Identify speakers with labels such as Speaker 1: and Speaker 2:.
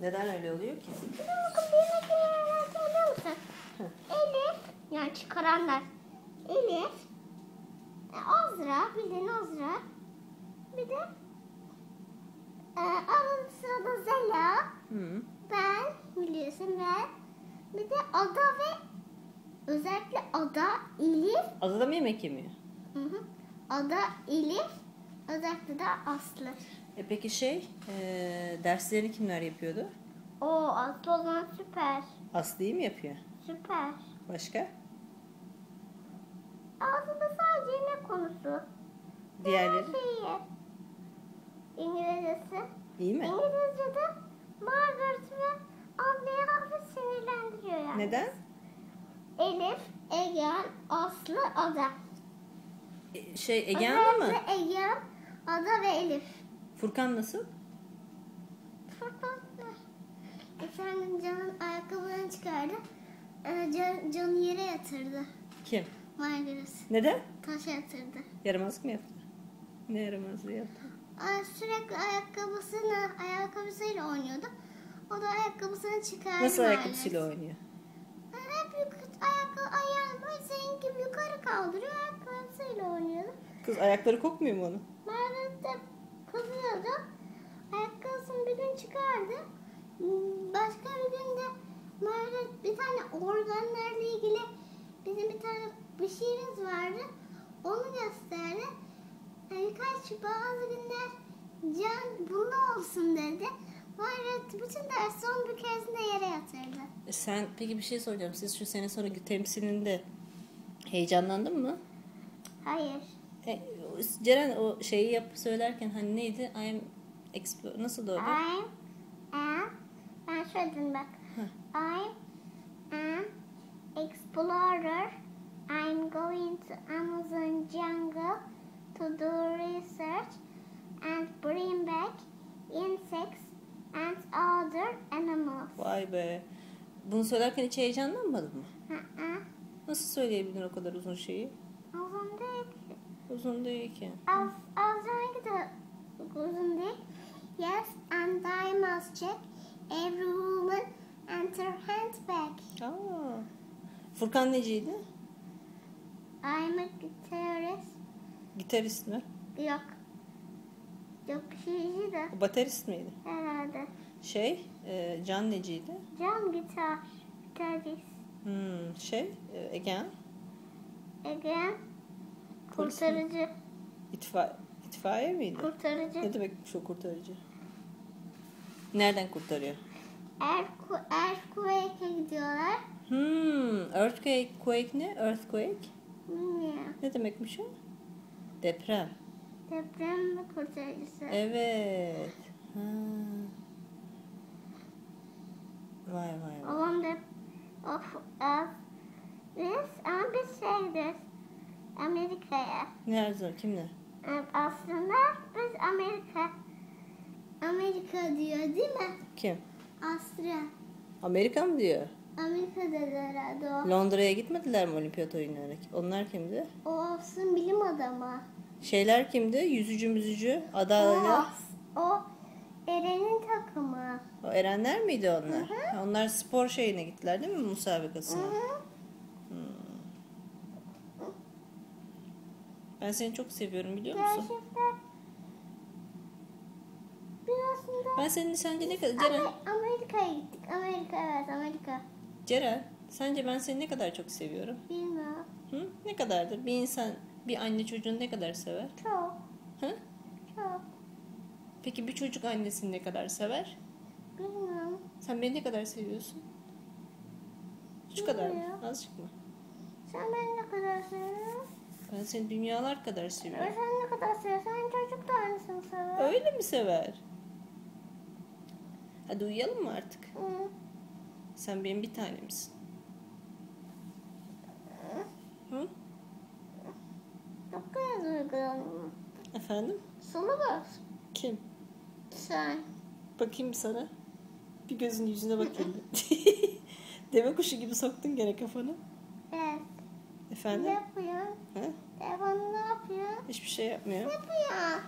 Speaker 1: Neden öyle oluyor ki?
Speaker 2: Bir de bakın benim ekmeğimi biliyor musun? Elif, yani çıkaranlar. Elif, Azra, bildiğin Azra. Bir de e, arada sırada Zela,
Speaker 1: Hı.
Speaker 2: ben, biliyorsun ben. Bir de Ada ve özellikle Ada, Elif,
Speaker 1: Azada mı yemek yemiyor?
Speaker 2: hı hı, Ada, Elif, özellikle de Aslı.
Speaker 1: E peki şey, e, derslerini kimler yapıyordu?
Speaker 2: O Aslı o zaman süper,
Speaker 1: Aslı'yı mı yapıyor?
Speaker 2: süper.
Speaker 1: Başka?
Speaker 2: Aslında sadece yemek konusu.
Speaker 1: Diğerleri?
Speaker 2: Her şeyi. İngilizcesi.
Speaker 1: İyi mi?
Speaker 2: İngilizce'de Margaret ve Anne'yi hafif sinirlendiriyor yani.
Speaker 1: Neden?
Speaker 2: Elif, Egen, Aslı, Ada.
Speaker 1: E, şey, Egehan mı?
Speaker 2: Özellikle Egen, Ada ve Elif.
Speaker 1: Furkan nasıl?
Speaker 2: Geçen gün Can'ın ayakkabılarını çıkardı. Ee, Can, Can'ı yere yatırdı.
Speaker 1: Kim?
Speaker 2: Margaret.
Speaker 1: Neden?
Speaker 2: Taşa yatırdı.
Speaker 1: Yaramazlık mı yaptı? Ne yaramazlığı yaptı?
Speaker 2: Sürekli ayakkabısını, ayakkabısıyla oynuyordu. O da ayakkabısını çıkardı.
Speaker 1: Nasıl
Speaker 2: maalesef.
Speaker 1: ayakkabısıyla oynuyor?
Speaker 2: Yani hep ayakkabı, ayağını böyle senin gibi yukarı kaldırıyor. Ayakkabısıyla oynuyordu.
Speaker 1: Kız ayakları kokmuyor mu onun?
Speaker 2: Margaret de kızıyordu. Ayakkabısını bir gün çıkardı. Başka bir gün de Margaret bir tane organlarla ilgili bizim bir tane bir şeyimiz vardı. Onu gösterdi. Yani birkaç bazı günler Can bunu olsun dedi. Margaret bütün ders son bir keresinde yere yatırdı.
Speaker 1: E sen peki bir şey soracağım. Siz şu sene sonra temsilinde heyecanlandın mı?
Speaker 2: Hayır.
Speaker 1: E, Ceren o şeyi yap söylerken hani neydi? I'm explore nasıl doğru?
Speaker 2: I'm am ben şöyle dedim bak. I'm an explorer. I'm going to Amazon jungle to do research and bring back insects and other animals.
Speaker 1: Vay be. Bunu söylerken hiç heyecanlanmadın mı?
Speaker 2: Hı-hı.
Speaker 1: Nasıl söyleyebildin o kadar uzun şeyi?
Speaker 2: Uzun değil.
Speaker 1: Uzun değil ki.
Speaker 2: Az, az önce de uzun değil. Yes, and I must check every woman and her handbag.
Speaker 1: Aa. Furkan neciydi?
Speaker 2: I'm a guitarist.
Speaker 1: Gitarist mi?
Speaker 2: Yok. Yok şeyci de
Speaker 1: baterist miydi?
Speaker 2: herhalde.
Speaker 1: Şey, e, Can neciydi?
Speaker 2: Cam gitar. Gitarist.
Speaker 1: Hmm, şey, e, Egehan.
Speaker 2: Again.
Speaker 1: Polis mi?
Speaker 2: Kurtarıcı.
Speaker 1: İtfa itfaiye miydi?
Speaker 2: Kurtarıcı.
Speaker 1: Ne demek şu kurtarıcı? Nereden kurtarıyor?
Speaker 2: Earthqu- Earthquake'e gidiyorlar.
Speaker 1: Hmm, earthquake, quake ne? Earthquake?
Speaker 2: Bilmiyorum.
Speaker 1: Ne demekmiş o? Deprem.
Speaker 2: Deprem ve kurtarıcısı.
Speaker 1: Evet. Ha. Vay vay vay.
Speaker 2: Babam da of of biz ama biz şeydir Amerika'ya.
Speaker 1: Nerede? Kimle?
Speaker 2: Ee, Aslında biz Amerika Amerika diyor değil mi?
Speaker 1: Kim?
Speaker 2: Asya.
Speaker 1: Amerika mı diyor?
Speaker 2: Amerika dedi herhalde o.
Speaker 1: Londra'ya gitmediler mi olimpiyat oyunlarına? Onlar kimdi?
Speaker 2: O olsun bilim adamı.
Speaker 1: Şeyler kimdi? Yüzücü müzücü,
Speaker 2: O,
Speaker 1: adayla.
Speaker 2: o Eren'in takımı.
Speaker 1: O Erenler miydi onlar?
Speaker 2: Hı hı.
Speaker 1: Onlar spor şeyine gittiler değil mi
Speaker 2: Hı
Speaker 1: musabakasına?
Speaker 2: hı.
Speaker 1: Ben seni çok seviyorum biliyor musun?
Speaker 2: Gerçekten Birazında
Speaker 1: Ben senin sence ne kadar Ceren,
Speaker 2: Amer- Amerika'ya gittik. Amerika evet Amerika.
Speaker 1: Ceren, sence ben seni ne kadar çok seviyorum?
Speaker 2: Bilmiyorum.
Speaker 1: Hı? Ne kadardır? Bir insan bir anne çocuğunu ne kadar sever?
Speaker 2: Çok
Speaker 1: Hı?
Speaker 2: çok.
Speaker 1: Peki bir çocuk annesini ne kadar sever?
Speaker 2: Bilmiyorum.
Speaker 1: Sen beni ne kadar seviyorsun? Şu kadar mı? Azıcık mı?
Speaker 2: Sen beni ne kadar seviyorsun?
Speaker 1: Ben seni dünyalar kadar seviyorum.
Speaker 2: Sen ne kadar seviyorsun? Çocuk da aynısını sever.
Speaker 1: Öyle mi sever? Hadi uyuyalım mı artık?
Speaker 2: Hı.
Speaker 1: Sen benim bir tanemsin. Hı?
Speaker 2: Çok kadar duygulandım.
Speaker 1: Efendim?
Speaker 2: Sana bak.
Speaker 1: Kim?
Speaker 2: Sen.
Speaker 1: Bakayım sana. Bir gözün yüzüne bakayım. Deve kuşu gibi soktun gene kafanı. Efendim?
Speaker 2: Ne yapıyor?
Speaker 1: Ha?
Speaker 2: Telefonu ne yapıyor?
Speaker 1: Hiçbir şey yapmıyor.
Speaker 2: Ne yapıyor?